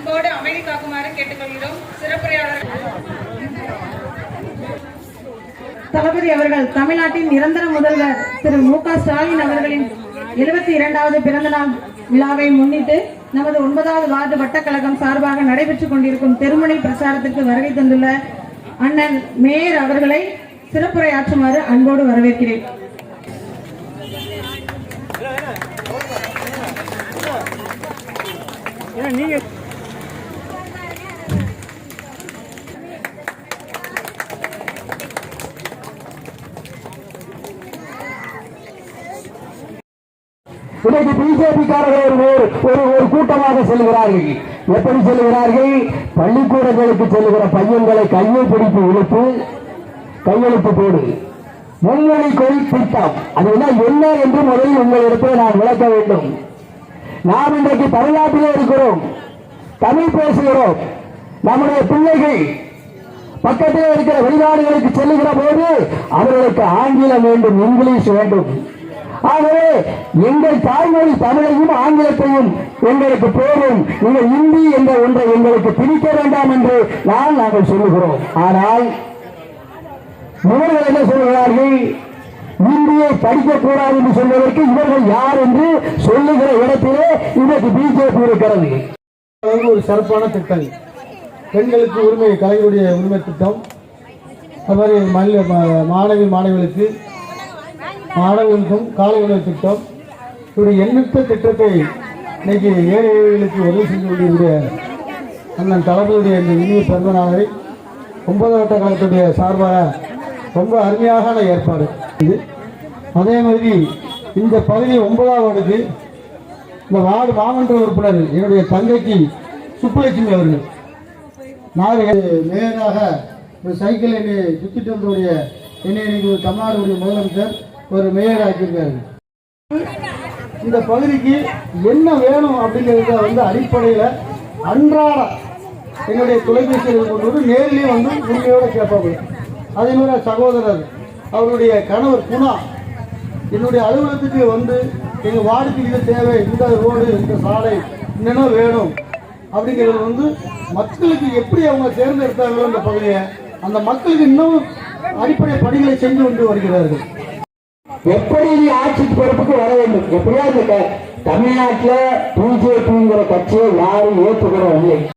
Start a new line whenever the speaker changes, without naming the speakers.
அன்போடு அமைதி காக்குமாறு கேட்டுக்கொள்கிறோம். சிறப்புரையாளர்
தளபதி அவர்கள் தமிழ்நாட்டின் நிரந்தர முதல்வர் திரு மு க ஸ்டாலின் அவர்களின் எழுபத்தி இரண்டாவது பிறந்த நாள் விழாவை முன்னிட்டு நமது ஒன்பதாவது வார்டு வட்டக்கழகம் சார்பாக நடைபெற்றுக் கொண்டிருக்கும் தெருமுனை பிரச்சாரத்திற்கு வருகை தந்துள்ள அண்ணன் மேயர் அவர்களை சிறப்புரையாற்றுமாறு அன்போடு வரவேற்கிறேன்.
இன்னைக்கு பிஜேபிக்காரர்கள் ஒரு ஒரு ஒரு கூட்டமாக செல்கிறார்கள். எப்படி செல்கிறார்கள்? பள்ளிக்கூடங்களுக்கு செல்கிற பையன்களை கையை பிடித்து இழுத்து கையெழுத்து போடு. முன்மொழி கொள் திட்டம் அதுதான் என்ன என்று முதலில் உங்களிடத்தில் நான் விளக்க வேண்டும். நாம் இன்றைக்கு தமிழ்நாட்டிலே இருக்கிறோம். தமிழ் பேசுகிறோம். நம்முடைய பிள்ளைகள் பக்கத்திலே இருக்கிற வெளிநாடுகளுக்கு செல்லுகிற போது அவர்களுக்கு ஆங்கிலம் வேண்டும் இங்கிலீஷ் வேண்டும். ஆகவே எங்கள் தாய்மொழி தமிழையும் ஆங்கிலத்தையும் எங்களுக்கு போதும். நீங்கள் இந்தி என்ற ஒன்றை எங்களுக்கு பிரிக்க வேண்டாம் என்று நான் நாங்கள் சொல்லுகிறோம். ஆனால் இவர்கள் என்ன சொல்கிறார்கள் இந்தியை படிக்கக்கூடாது என்று சொல்வதற்கு இவர்கள் யார் என்று சொல்லுகிற இடத்திலே இன்றைக்கு பிஜேபி இருக்கிறது.
ஒரு சிறப்பான திட்டம். பெண்களுக்கு உரிமை கலைஞருடைய உரிமை திட்டம். அது மாதிரி மாநில மாணவி மாணவிகளுக்கு மாணவர்களுக்கும் காலை உணவு திட்டம். இப்படி எண்ணற்ற திட்டத்தை இன்னைக்கு ஏழை ஏழைகளுக்கு உதவி செஞ்சு கொண்டிருக்கிற அண்ணன் தளபதியுடைய இந்த இனிய பிறந்த நாளை ஒன்பதாம் வட்ட காலத்துடைய சார்பாக ரொம்ப அருமையான ஏற்பாடு. இது அதே மாதிரி இந்த பகுதி ஒன்பதாம் வார்டுக்கு இந்த வார்டு மாமன்ற உறுப்பினர் என்னுடைய தங்கைக்கு சுப்புலட்சுமி அவர்கள். நாகரிக மேயராக ஒரு சைக்கிள் என்னை சுற்றிட்டு வந்தவுடைய என்னை இன்னைக்கு ஒரு தமிழ்நாடுடைய முதலமைச்சர் ஒரு மேயர் ஆக்கியிருக்காரு. இந்த பகுதிக்கு என்ன வேணும் அப்படிங்கிறத வந்து அடிப்படையில் அன்றாட என்னுடைய தொலைபேசியில் கொண்டு வந்து நேரிலே வந்து உண்மையோட கேட்பாங்க. அதே மாதிரி சகோதரர் அவருடைய கணவர் குணா என்னுடைய அலுவலகத்துக்கு வந்து எங்கள் வார்டுக்கு இது தேவை இந்த ரோடு இந்த சாலை என்னென்ன வேணும் அப்படிங்கிறது வந்து மக்களுக்கு எப்படி அவங்க தேர்ந்தெடுத்தாங்களோ இந்த பகுதியை அந்த மக்களுக்கு இன்னும் அடிப்படை பணிகளை செஞ்சு கொண்டு வருகிறார்கள்.
எப்படி நீ ஆட்சி பொறுப்புக்கு வர வேண்டும்? எப்படியா இந்த தமிழ்நாட்டில் பிஜேபிங்கிற கட்சியை யாரும் ஏற்றுக்கிறோம் இல்லை